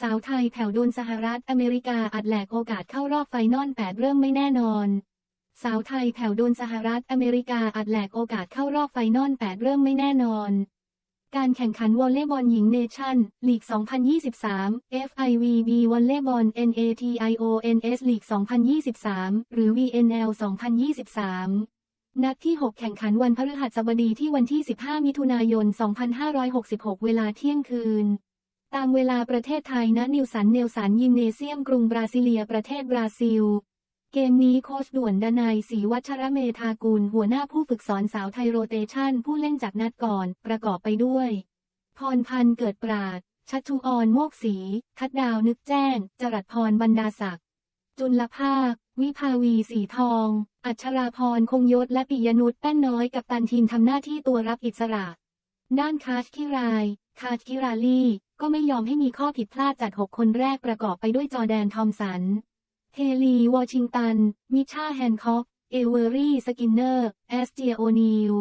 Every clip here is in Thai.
สาวไทยแผ่วโดนสหรัฐอเมริกาอัดแหลกโอกาสเข้ารอบไฟนอล8เริ่มไม่แน่นอน สาวไทยแผ่วโดนสหรัฐอเมริกาอัดแหลกโอกาสเข้ารอบไฟนอล8เริ่มไม่แน่นอน การแข่งขันวอลเลย์บอลหญิงเนชั่น ลีก 2023 FIVB วอลเลย์บอล NATIONS ลีก 2023 หรือ VNL 2023นัดที่ 6 แข่งขันวันพฤหัสบดีที่วันที่ 15 มิถุนายน 2566 เวลาเที่ยงคืน ตามเวลาประเทศไทยณนิวสันเนลสันยิมเนเซียมกรุงบราซิเลียประเทศบราซิล เกมนี้โค้ชด่วนดนายศรีวัชระเมธากุลหัวหน้าผู้ฝึกสอนสาวไทยโรเตชันผู้เล่นจากนัดก่อน ประกอบไปด้วย พรพันธ์เกิดปราด ชัชชุออนโมกศรีทัดดาวนึกแจ้ง จรัสพรบรรดาศักดิ์จุลภาค วิภาวีสีทอง อัชราพรคงยศและปิยนุชแป้นน้อยกับตันทีมทำหน้าที่ตัวรับอิสระ ด้านคาชคิราย คาชคิราลี ก็ไม่ยอมให้มีข้อผิดพลาดจัด6คนแรกประกอบไปด้วยจอแดนทอมสัน เฮลี วอชิงตัน มิชาแฮนคอก เอเวอรี่ สกินเนอร์ แอสเจียโอนิล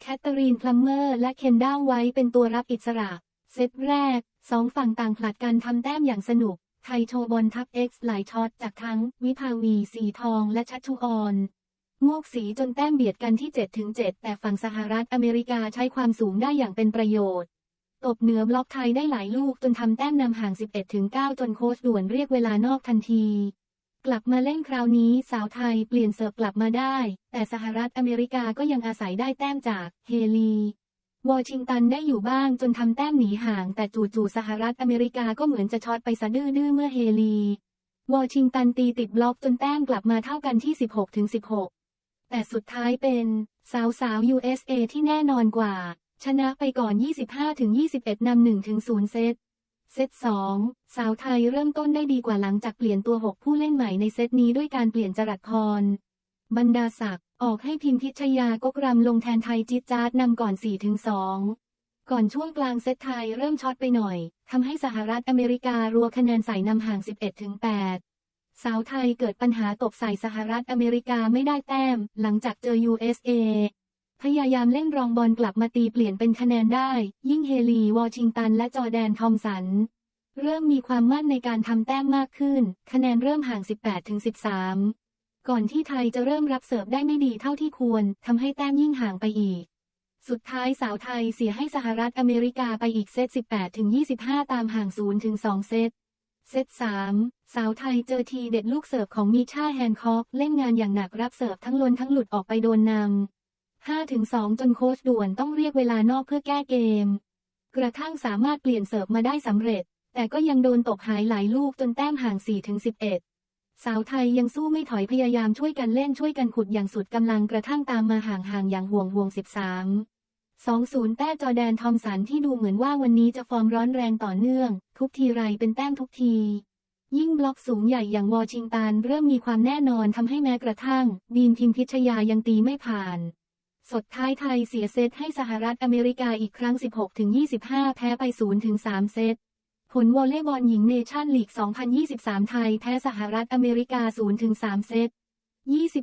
แคทเธอรีนพลัมเมอร์ และเคนด้าไว้เป็นตัวรับอิสระ เซตแรก สองฝั่งต่างผลัดกันทำแต้มอย่างสนุก ไทยโชว์บอลทับเอ็กซ์หลายช็อตจากทั้ง วิภาวี สีทอง และชัชชุออนงวกสีจนแต้มเบียดกันที่ 7-7 แต่ฝั่งสหรัฐอเมริกาใช้ความสูงได้อย่างเป็นประโยชน์ ตบเหนือบล็อกไทยได้หลายลูกจนทำแต้มนำห่าง 11-9 จนโค้ชด่วนเรียกเวลานอกทันที กลับมาเล่นคราวนี้สาวไทยเปลี่ยนเสิร์ฟกลับมาได้ แต่สหรัฐอเมริกาก็ยังอาศัยได้แต้มจากเฮลีวอชิงตันได้อยู่บ้างจนทำแต้มหนีห่าง แต่จู่ๆสหรัฐอเมริกาก็เหมือนจะช็อตไปสะดื้อเมื่อเฮลี วอชิงตันตีติดบล็อกจนแต้มกลับมาเท่ากันที่ 16-16 แต่สุดท้ายเป็นสาวสาว USA ที่แน่นอนกว่า ชนะไปก่อน 25-21 นำ1-0 เซต เซต 2 สาวไทยเริ่มต้นได้ดีกว่าหลังจากเปลี่ยนตัว 6 ผู้เล่นใหม่ในเซตนี้ด้วยการเปลี่ยนจรัสพร บรรดาศักดิ์ออกให้พิมพิชยากกรำลงแทนไทยจิตจาร์ดนำก่อน 4-2 ก่อนช่วงกลางเซตไทยเริ่มช็อตไปหน่อย ทำให้สหรัฐอเมริการัวคะแนนใส่นำห่าง 11-8สาวไทยเกิดปัญหาตกใส่สหรัฐอเมริกาไม่ได้แต้ม หลังจากเจอ USA พยายามเล่นรองบอลกลับมาตีเปลี่ยนเป็นคะแนนได้ ยิ่งเฮลีวอชิงตันและจอแดนทอมสัน เริ่มมีความมั่นในการทำแต้มมากขึ้น คะแนนเริ่มห่าง 18-13 ก่อนที่ไทยจะเริ่มรับเสิร์ฟได้ไม่ดีเท่าที่ควรทำให้แต้มยิ่งห่างไปอีก สุดท้ายสาวไทยเสียให้สหรัฐอเมริกาไปอีกเซต 18-25 ตามห่าง 0-2 เซตเซต3สาวไทยเจอทีเด็ดลูกเสิร์ฟของมิชาแฮนคอกเล่นงานอย่างหนักรับเสิร์ฟทั้งล้นทั้งหลุดออกไปโดนนำ 5-2 จนโค้ชด่วนต้องเรียกเวลานอกเพื่อแก้เกม กระทั่งสามารถเปลี่ยนเสิร์ฟมาได้สำเร็จ แต่ก็ยังโดนตกหายหลายลูกจนแต้มห่าง 4-11 สาวไทยยังสู้ไม่ถอยพยายามช่วยกันเล่นช่วยกันขุดอย่างสุดกำลังกระทั่งตามมาห่างๆอย่างห่วงห่วง 13 2-0 แต้จอแดนทอมสันที่ดูเหมือนว่าวันนี้จะฟอร์มร้อนแรงต่อเนื่อง ทุกทีไรเป็นแต้มทุกที ยิ่งบล็อกสูงใหญ่อย่างวอชิงตันเริ่มมีความแน่นอนทำให้แม้กระทั่ง บีมพิมพิชยายังตีไม่ผ่าน สดท้ายไทยเสียเซตให้สหรัฐอเมริกาอีกครั้ง 16-25 แพ้ไป 0-3 เซต ผลวอลเลย์บอลหญิงเนชั่นลีก 2023 ไทยแพ้สหรัฐอเมริกา 0-3 เซต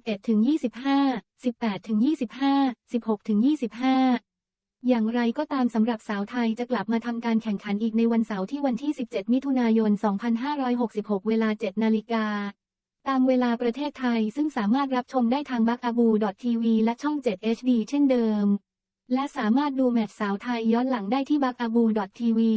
21-25 18-25 16-25 อย่างไรก็ตามสำหรับสาวไทยจะกลับมาทำการแข่งขันอีกในวันเสาร์ที่วันที่ 17 มิถุนายน 2566 เวลา 7 นาฬิกา ตามเวลาประเทศไทยซึ่งสามารถรับชมได้ทางบักอาบูดทีวีและช่อง 7 HD เช่นเดิม และสามารถดูแมตช์สาวไทยย้อนหลังได้ที่บักอาบูดทีวี